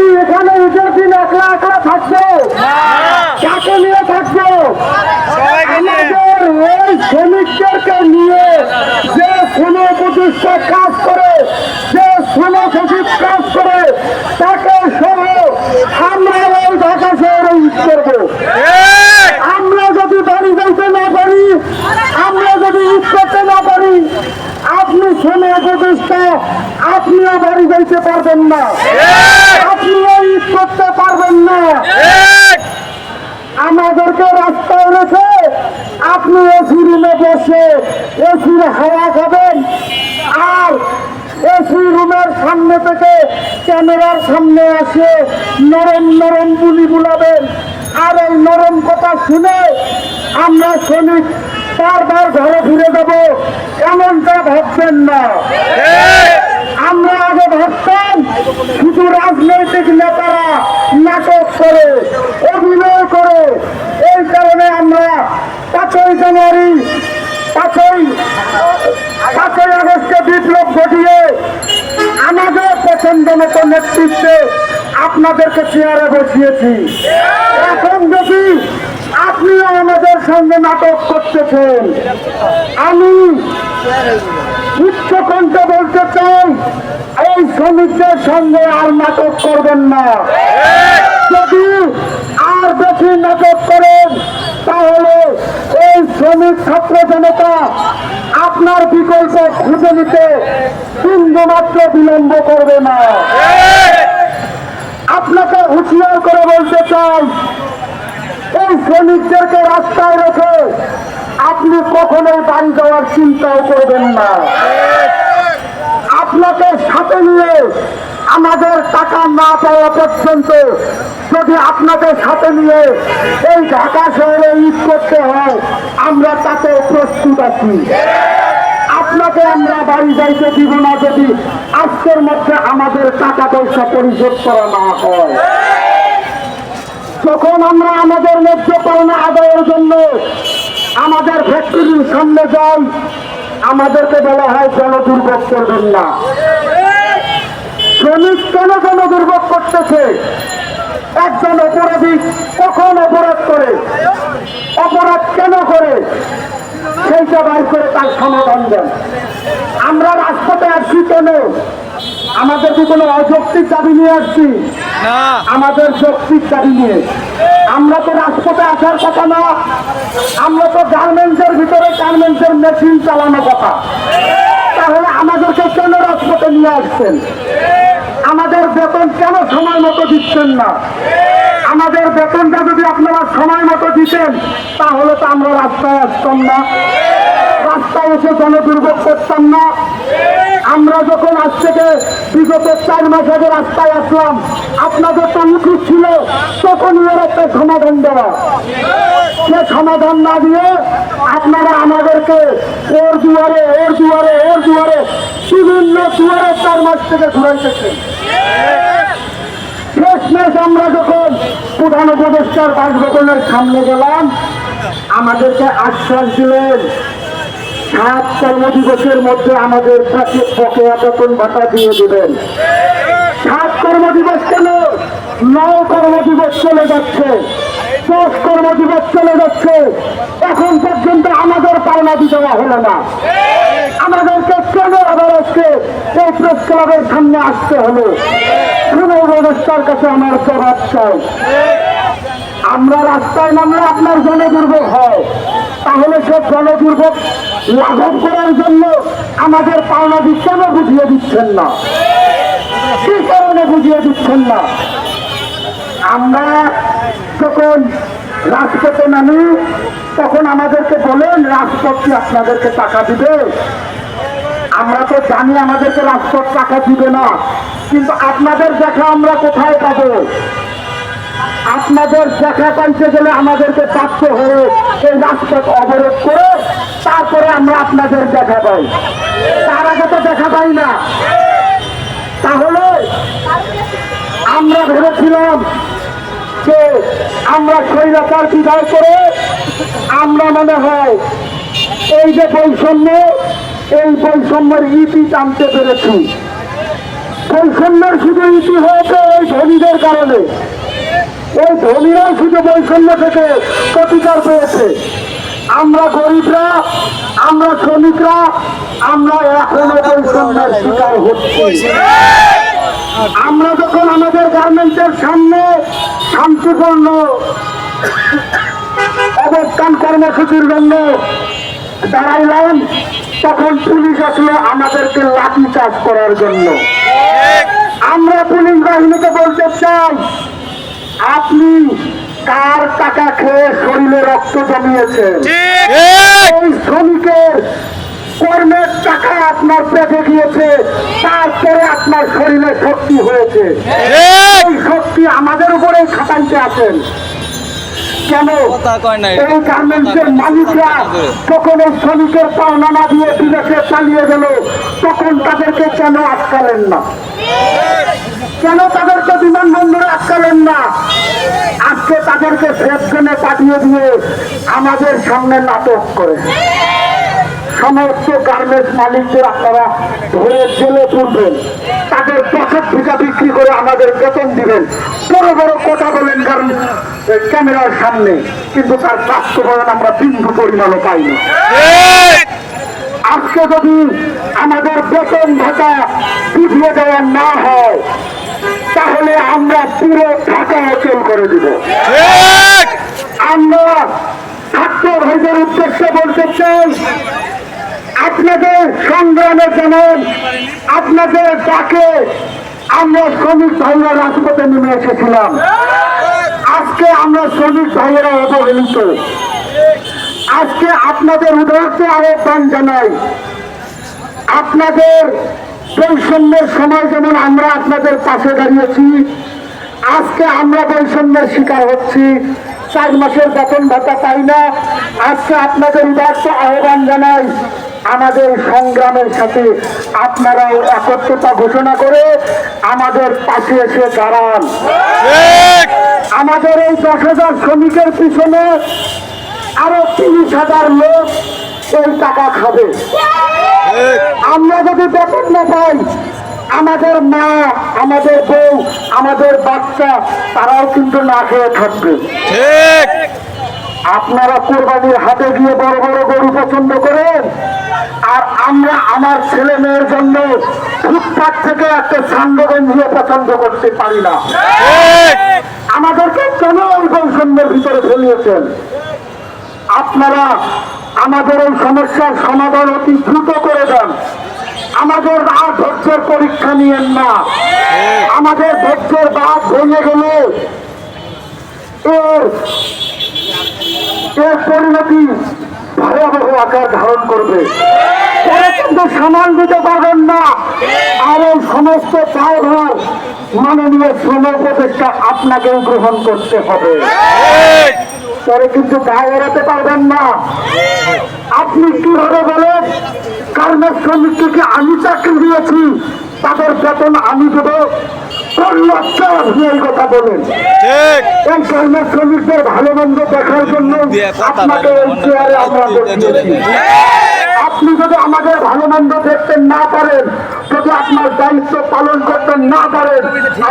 কি এখানে ঈদের দিন একলা একলা থাকব? কাকে নিয়ে থাকব? আমাদের ওই শ্রমিকদেরকে নিয়ে যে শ্রম প্রতিষ্ঠা কাজ করে যে শ্রম সচিব কাজ করে তাকে সহ আমরা ওই ঢাকা শহরে ঈদ করব। আমরা যদি বাড়ি যাইতে না পারি আমরা যদি ঈদ করতে না পারি আপনি শ্রম প্রতিষ্ঠা আপনিও বাড়ি যাইতে পারবেন না। ঈদ করতে পারবেন না। আমাদেরকে রাস্তায় রেখে আপনি এসি রুমে বসে এসির হাওয়া খাবেন আর এসি রুমের সামনে থেকে ক্যামেরার সামনে আসে নরম নরম বুলি বুলাবেন। আর এই নরম কথা শুনে আমরা শ্রমিক বারবার ঘরে ফিরে যাব এমনটা ভাবছেন না। আমরা আগে ভাবতাম শুধু রাজনৈতিক নেতারা নাটক করে, অভিনয় করে। এই কারণে আমরা পাঁচই জানুয়ারি, পাঁচই পাঁচই আগস্টে বিপ্লব ঘটিয়ে আমাদের পছন্দ মতো নেতৃত্বে আপনাদেরকে চেয়ারে বসিয়েছি। এখন দেখি আপনিও আমাদের সঙ্গে নাটক করতেছেন। আমি উচ্চ বলতে চাই এই শ্রমিকদের সঙ্গে আর নাটক করবেন না। যদি আর বেশি নাটক করেন, তাহলে এই শ্রমিক ছাত্র জনতা আপনার বিকল্প খুঁজে নিতে বিন্দু মাত্র বিলম্ব করবে না। আপনাকে হুঁশিয়ার করে বলতে চাই, এই শ্রমিকদেরকে রাস্তায় রেখে আপনি কখনোই বাড়ি যাওয়ার চিন্তাও করবেন না। আপনাকে সাথে নিয়ে আমাদের টাকা না পাওয়া পর্যন্ত যদি আপনাকে সাথে নিয়ে এই ঢাকা শহরে ঈদ করতে হয়, আমরা তাতে প্রস্তুত আছি। আপনাকে আমরা বাড়ি যাইতে দিব না যদি আজকের মধ্যে আমাদের টাকা পয়সা পরিশোধ করা না হয়। যখন আমরা আমাদের ন্যায্য পাওনা আদায়ের জন্য আমাদের ফ্যাক্টরির সামনে যাই আমাদেরকে বলা হয় জনদুর্ভোগ করবেন না। শ্রমিক কেন জনদুর্ভোগ করতেছে? একজন অপরাধী কখন অপরাধ করে? অপরাধ কেন করে? সেইটা বাইর করে তার সমাধান দেন। আমরা রাজপথে আসছি কেন? আমাদের কি কোনো অযৌক্তিক দাবি নিয়ে আসছি? আমাদের শক্তির দাবি নিয়ে। আমরা তো রাজপথে আসার কথা না। আমরা তো গার্মেন্টসের ভিতরে গার্মেন্টসের মেশিন চালানো কথা। তাহলে আমাদেরকে কেন রাজপথে নিয়ে আসছেন? আমাদের বেতন কেন সময় মতো দিচ্ছেন না? আমাদের বেতনটা যদি আপনারা সময় মতো দিতেন, তাহলে তো আমরা রাস্তায় আসতাম না। রাস্তায় এসে জনদুর্ভোগ করতাম না আমরা যখন আজ থেকে বিগত চার মাস আগে রাস্তায় আসলাম। আপনাদের তো উচিত ছিল তখনই এর একটা সমাধান দেওয়া। সে সমাধান না দিয়ে আপনারা আমাদেরকে ওর দুয়ারে ওর দুয়ারে ওর দুয়ারে বিভিন্ন দুয়ারে চার মাস থেকে ঘুরাইতেছেন। শেষমেশ আমরা যখন প্রধান উপদেষ্টার বাসভবনের সামনে গেলাম, আমাদেরকে আশ্বাস দিলেন সাত কর্মদিবসের মধ্যে আমাদের কাছে বেতন ভাতা দিয়ে দেবেন। সাত কর্মদিবস কেন? নয় কর্মদিবস চলে যাচ্ছে। দশ কর্মদিবস চলে যাচ্ছে। এখন পর্যন্ত আমাদের পাওনা দেওয়া হলো না। আমাদেরকে কেন আবার আজকে এই প্রেস ক্লাবের সামনে আসতে হলো? ব্যবস্থার কাছে আমার জবাব চাই। আমরা রাস্তায় নামলে আপনার জনদুর্ভোগ হয়। তাহলে সে জনদুর্ভোগ লাঘব করার জন্য আমাদের পাওনা কেন বুঝিয়ে দিচ্ছেন না। কি কারণে বুঝিয়ে দিচ্ছেন না? আমরা যখন রাজপথে নামি, তখন আমাদেরকে বলেন, রাজপথ কি আপনাদেরকে টাকা দিবে? আমরা তো জানি আমাদেরকে রাজপথ টাকা দিবে না। কিন্তু আপনাদের দেখা আমরা কোথায় পাবো? আপনাদের দেখা পাইতে গেলে আমাদেরকে বাধ্য হয়ে এই রাজপথ অবরোধ করে তারপরে আমরা আপনাদের দেখা পাই। তার আগে তো দেখা পাই না। তাহলে আমরা ভেবেছিলাম যে আমরা স্বৈরাচার বিদায় করে আমরা মনে হয় এই যে বৈষম্য, এই বৈষম্যের ইতি টানতে পেরেছি। বৈষম্যের শুধু ইতি হয়েছে ওই ধনীদের জানে ওই ধনীরাই শুধু বৈষম্য থেকে প্রতিকার পেয়েছে। আমরা গরিবরা, আমরা শ্রমিকরা, আমরা এখনও বৈষম্যের শিকার হচ্ছি। আমরা যখন আমাদের গার্মেন্টের সামনে শান্তিপূর্ণ অবস্থান কর্মসূচির জন্য দাঁড়াইলাম, তখন পুলিশ আসলো আমাদেরকে লাঠি চাষ করার জন্য। আমরা পুলিশ বাহিনীকে বলতে চাই আপনি কার টাকা খেয়ে শরীরে রক্ত জমিয়েছেন? এই শ্রমিকের কর্মের টাকা আপনার পেটে গিয়েছে তারপরে আপনার শরীরে শক্তি হয়েছে। এই শক্তি আমাদের উপরেই খাটাইতে আছেন কেন। এই গার্মেন্টসের মালিকরা তখন এই শ্রমিকের পাওনা না দিয়ে বিদেশে চালিয়ে গেল তখন তাদেরকে কেন আটকালেন না? কেন তাদেরকে বিমানবন্দরে আটকালেন না? আজকে তাদেরকে ফ্রেপজনে পাঠিয়ে দিয়ে আমাদের সামনে নাটক করে সমস্ত গার্মেন্টস মালিকদের আপনারা ধরে জেলে তুলবেন। তাদের পকেট ভিকা বিক্রি করে আমাদের বেতন দিবেন। বড় বড় কথা বলেন কারণ ক্যামেরার সামনে, কিন্তু তার বাস্তবায়ন আমরা বিন্দু পরিমাণও পাই না আজকে যদি আমাদের বেতন ভাতা বুঝিয়ে দেওয়া না হয়, তাহলে আমরা পুরো ঢাকা অচল করে দিব। আমরা ছাত্র ভাইদের উদ্দেশ্যে বলতে চাই আপনাদের সংগ্রামে যেমন আপনাদের ডাকে আমরা শ্রমিক ভাইরা রাজপথে নেমে এসেছিলাম। আজকে আমরা শ্রমিক ভাইয়েরা অবহেলিত। আজকে আপনাদের উদাহরণ আহ্বান জানাই। আপনাদের বৈষম্যের সময় যেমন আমরা আপনাদের পাশে দাঁড়িয়েছি, আজকে আমরা বৈষম্যের শিকার হচ্ছি। চার মাসের বেতন ভাতা পাই না। আজকে আপনাদের উদার্ত আহ্বান জানাই, আমাদের সংগ্রামের সাথে আপনারাও একত্রতা ঘোষণা করে আমাদের পাশে এসে দাঁড়ান। আমাদের এই দশ হাজার শ্রমিকের পিছনে আরও তিরিশ হাজার লোক এই টাকা খাবে। আমরা যদি বেতন না পাই, আমাদের মা, আমাদের বউ, আমাদের বাচ্চা, তারাও কিন্তু না খেয়ে থাকবে। আপনারা কোরবানির হাতে গিয়ে বড় বড় গরু পছন্দ করেন? আর আমরা আমার ছেলে মেয়ের জন্য ফুটপাত থেকে একটা সান্ডগঞ্জিও পছন্দ করতে পারি না। আমাদেরকে কেন এই বৈষম্যের ভিতরে ফেলিয়েছেন? আপনারা আমাদের এই সমস্যার সমাধান অতি দ্রুত করে দেন। আমাদের আর ধৈর্যের পরীক্ষা নিয়েন না। আমাদের ধৈর্যের বাদ ভেঙে গেলে এর পরিণতি ভয়াবহ আকার ধারণ করবে কিন্তু সামাল দিতে পারবেন না। আর এই সমস্ত দায়ভার মাননীয় শ্রম উপদেষ্টা আপনাকেও গ্রহণ করতে হবে। পরে কিন্তু দায় এড়াতে পারবেন না। আপনি কীভাবে বলেন, কারণের শ্রমিককে আমি চাকরি দিয়েছি, তাদের বেতন আমি দেবো? কথা বলেন। এই কর্মের শ্রমিকদের ভালো মন্দ দেখার জন্য আপনাকে এই চেয়ারে আমরা আপনি যদি আমাদের ভালো মন্দ দেখতে না পারেন যদি আপনার দায়িত্ব পালন করতে না পারেন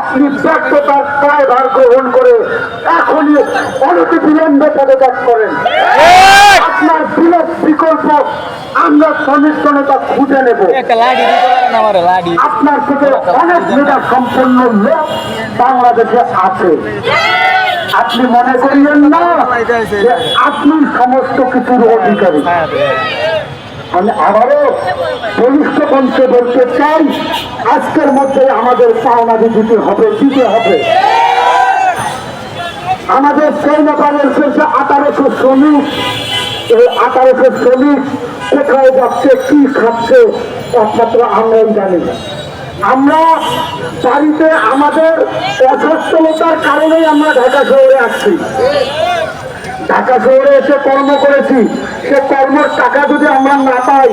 আপনি ব্যর্থতার দায়ভার গ্রহণ করে এখনই অনতি বিলম্বে পদত্যাগ করেন। আপনার বিলোপ বিকল্প আমরা শ্রমিক জনতা খুঁজে নেব। আপনার থেকে অনেক মেধা সম্পন্ন লোক বাংলাদেশে আছে। আপনি মনে করিয়েন না যে আপনি সমস্ত কিছুর অধিকারী। আমি আবারও বলিষ্ঠ কণ্ঠে বলতে চাই, আজকের মধ্যে আমাদের পাওনাদি দিতে হবে দিতে হবে। আমাদের ব্যাপারের শেষে আঠারোশো শ্রমিক, এই আঠারোশো শ্রমিক কোথায় যাচ্ছে, কি খাচ্ছে, একমাত্র আমরাই জানি। আমরা বাড়িতে আমাদের অসচ্ছলতার কারণেই আমরা ঢাকা শহরে আসছি ঢাকা শহরে এসে কর্ম করেছি। সে কর্মের টাকা যদি আমরা না পাই,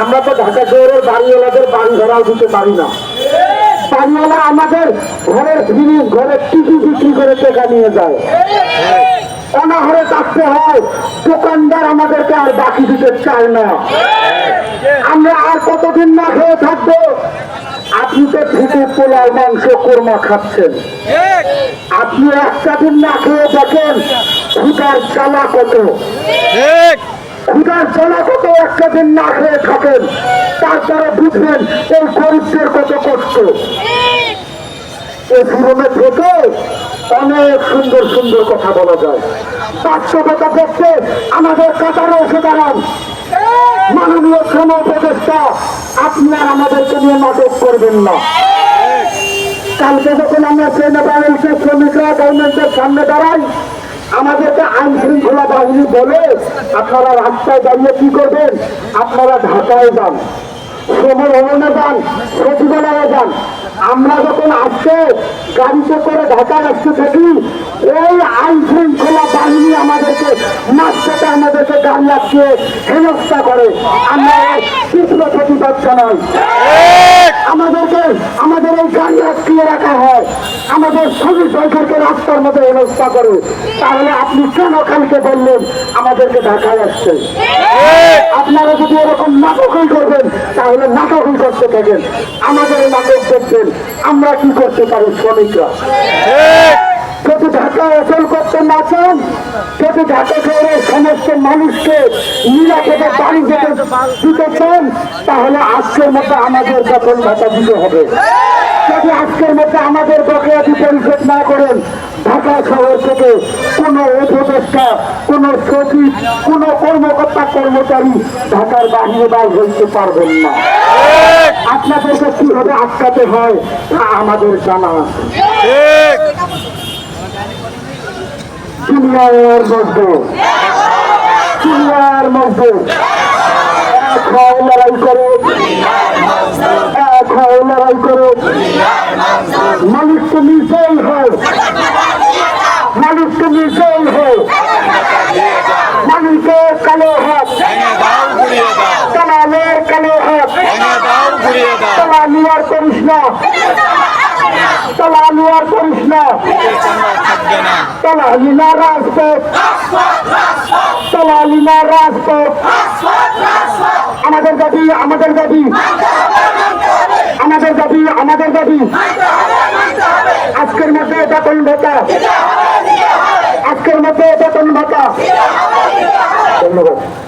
আমরা তো ঢাকা শহরের বাড়িওয়ালাদের বাড়ি ভাড়াও দিতে পারি না। বাড়িওয়ালা আমাদের ঘরের ফিরিজ ঘরের টিভি বিক্রি করে টাকা নিয়ে যায়। অনাহারে থাকতে হয়, দোকানদার আমাদেরকে আর বাকি দিতে চায় না। আমরা আর কতদিন না খেয়ে থাকব? আপনি তো থেকে পোলার মাংস, কোরমা খাচ্ছেন। আপনি একটা দিন না খেয়ে দেখেন ক্ষুদার জ্বালা কত? ক্ষুদার জ্বালা কত একটা দিন না খেয়ে থাকেন? তারপরে বুঝবেন এই গরিবদের কত কষ্ট। এই জীবনে থেকে অনেক সুন্দর সুন্দর কথা বলা যায়। বাস্তবতা দেখতে আমাদের কাতারে এসে দাঁড়ান। মাননীয় শ্রম উপদেষ্টা আপনি আর আমাদেরকে নিয়ে নাটক করবেন না। কালকে যখন আমরা ট্রেনে বাংলাদেশের শ্রমিকরা গভর্নমেন্টের সামনে দাঁড়াই আমাদেরকে আইন শৃঙ্খলা বাহিনী বলে আপনারা রাস্তায় দাঁড়িয়ে কি করবেন? আপনারা ঢাকায় যান শ্রমের ভবনে যান, সচিবালয়ে যান আমরা যখন আসছে গাড়িতে করে ঢাকায় আসতে থাকি ওই আইন শৃঙ্খলা বাহিনী আমাদেরকে মাঝখানে আমাদেরকে গাড়ি আটকে হেনস্থা করে। আমরা তীব্র প্রতিবাদ জানাই। আমাদেরকে, আমাদের এই গাড়ি আটকিয়ে রাখা হয়। আমাদের শ্রমিক সরকারকে রাস্তার মধ্যে হেনস্থা করে। তাহলে আপনি কেন কালকে বললেন আমাদেরকে ঢাকায় আসছে আপনারা যদি এরকম নাটকই করবেন, তাহলে নাটকই করতে থাকেন। আমাদের নাটক দেখবেন। আমরা কি করতে পারি শ্রমিকরা? যদি ঢাকা অচল করতে না চান যদি ঢাকা শহরের সমস্ত মানুষকে নিরাপদে বাড়ি যেতে দিতে চান, তাহলে আজকের মধ্যে আমাদের বেতন ভাতা দিতে হবে। যদি আজকের মধ্যে আমাদের বকেয়াদি পরিশোধ না করেন, ঢাকা শহর থেকে কোনো উপদেষ্টা, কোনো সচিব, কোনো কর্মকর্তা, কর্মচারী ঢাকার বাহিরে বাইর হইতে পারবেন না। আপনাদেরকে কীভাবে আটকাতে হয় তা আমাদের জানা আছে। দুনিয়ার এক হয় লড়াই করে এক হয় লড়াই করে। মানুষকে নির্জয় হয় মানুষকে নির্জয় হয় মানুষের কালো হাত কালামের কালো হাত কালামি আর করিস না। কালামি আর করিস না। কালালিনা রাজপথ। কালালিনা রাজপথ। আমাদের দাবি আমাদের দাবি। আমাদের দাবি আমাদের দাবি। আজকের মধ্যে বেতন ভাতা? আজকের মধ্যে বেতন ভাতা? ধন্যবাদ।